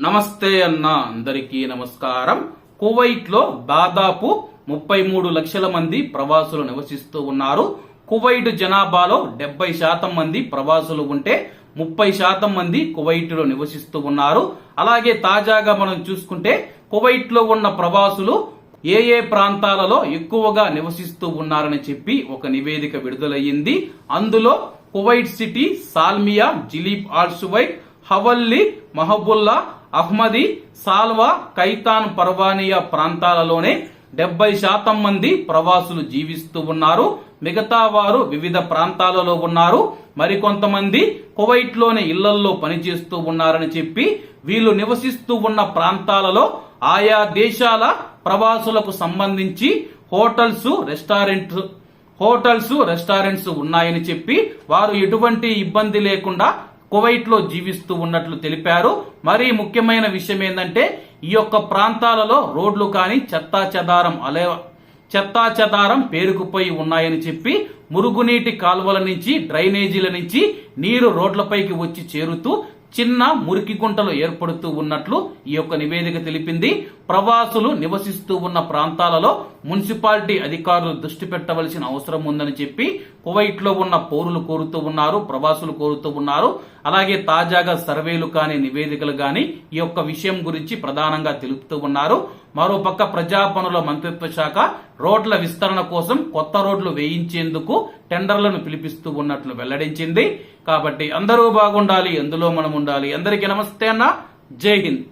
నమస్తే అన్న అందరికీ నమస్కారం. కువైట్లో దాదాపు ముప్పై మూడు లక్షల మంది ప్రవాసులు నివసిస్తూ ఉన్నారు. కువైట్ జనాభాలో డెబ్బై శాతం మంది ప్రవాసులు ఉంటే ముప్పై శాతం మంది కువైట్లో నివసిస్తూ ఉన్నారు. అలాగే తాజాగా మనం చూసుకుంటే కువైట్లో ఉన్న ప్రవాసులు ఏ ఏ ప్రాంతాలలో ఎక్కువగా నివసిస్తూ ఉన్నారని చెప్పి ఒక నివేదిక విడుదలయ్యింది. అందులో Kuwait City Salmiya Jleeb ఆల్సువైట్ Hawally Mahboula Ahmadi Salwa Khaitan Farwaniya ప్రాంతాలలోనే డెబ్బై శాతం మంది ప్రవాసులు జీవిస్తూ ఉన్నారు. మిగతా వారు వివిధ ప్రాంతాలలో ఉన్నారు. మరికొంతమంది కువైట్లోని ఇళ్ళల్లో పనిచేస్తూ ఉన్నారని చెప్పి వీళ్ళు నివసిస్తూ ఉన్న ప్రాంతాలలో ఆయా దేశాల ప్రవాసులకు సంబంధించి హోటల్స్ రెస్టారెంట్ హోటల్స్ రెస్టారెంట్స్ ఉన్నాయని చెప్పి వారు ఎటువంటి ఇబ్బంది లేకుండా కువైట్లో జీవిస్తూ ఉన్నట్లు తెలిపారు. మరీ ముఖ్యమైన విషయం ఏంటంటే ఈ యొక్క ప్రాంతాలలో రోడ్లు కానీ చెత్తా చెదారం అలే చెత్తా చెదారం పేరుకుపోయి ఉన్నాయని చెప్పి మురుగునీటి కాలువల నుంచి డ్రైనేజీల నుంచి నీరు రోడ్లపైకి వచ్చి చేరుతూ చిన్న మురికి గుంటలు ఏర్పడుతూ ఉన్నట్లు ఈ యొక్క నివేదిక తెలిపింది. ప్రవాసులు నివసిస్తూ ఉన్న ప్రాంతాలలో మున్సిపాలిటీ అధికారులు దృష్టి పెట్టవలసిన అవసరం ఉందని చెప్పి కువైట్లో ఉన్న పౌరులు కోరుతూ ఉన్నారు ప్రవాసులు కోరుతూ ఉన్నారు. అలాగే తాజాగా సర్వేలు కానీ నివేదికలు కానీ ఈ యొక్క విషయం గురించి ప్రధానంగా తెలుపుతూ ఉన్నారు. మరోపక్క ప్రజా పనుల మంత్రిత్వ శాఖ రోడ్ల విస్తరణ కోసం కొత్త రోడ్లు వేయించేందుకు టెండర్లను పిలిపిస్తూ ఉన్నట్లు వెల్లడించింది. కాబట్టి అందరూ బాగుండాలి ఎందులో మనం ఉండాలి. అందరికీ నమస్తే అన్న. జై హింద్.